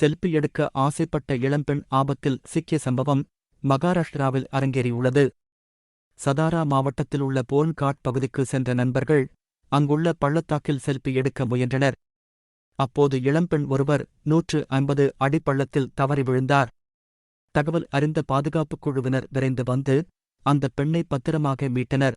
Selfie எடுக்க ஆசைப்பட்ட இளம்பெண் ஆபத்தில் சிக்கிய சம்பவம் மகாராஷ்டிராவில் அரங்கேறியுள்ளது. சதாரா மாவட்டத்தில் உள்ள போன்காட் பகுதிக்கு சென்ற நண்பர்கள் அங்குள்ள பள்ளத்தாக்கில் செல்பி எடுக்க முயன்றனர். அப்போது இளம்பெண் ஒருவர் நூற்று ஐம்பது அடிப்பள்ளத்தில் தவறி விழுந்தார். தகவல் அறிந்த பாதுகாப்புக் குழுவினர் விரைந்து வந்து அந்த பெண்ணை பத்திரமாக மீட்டனர்.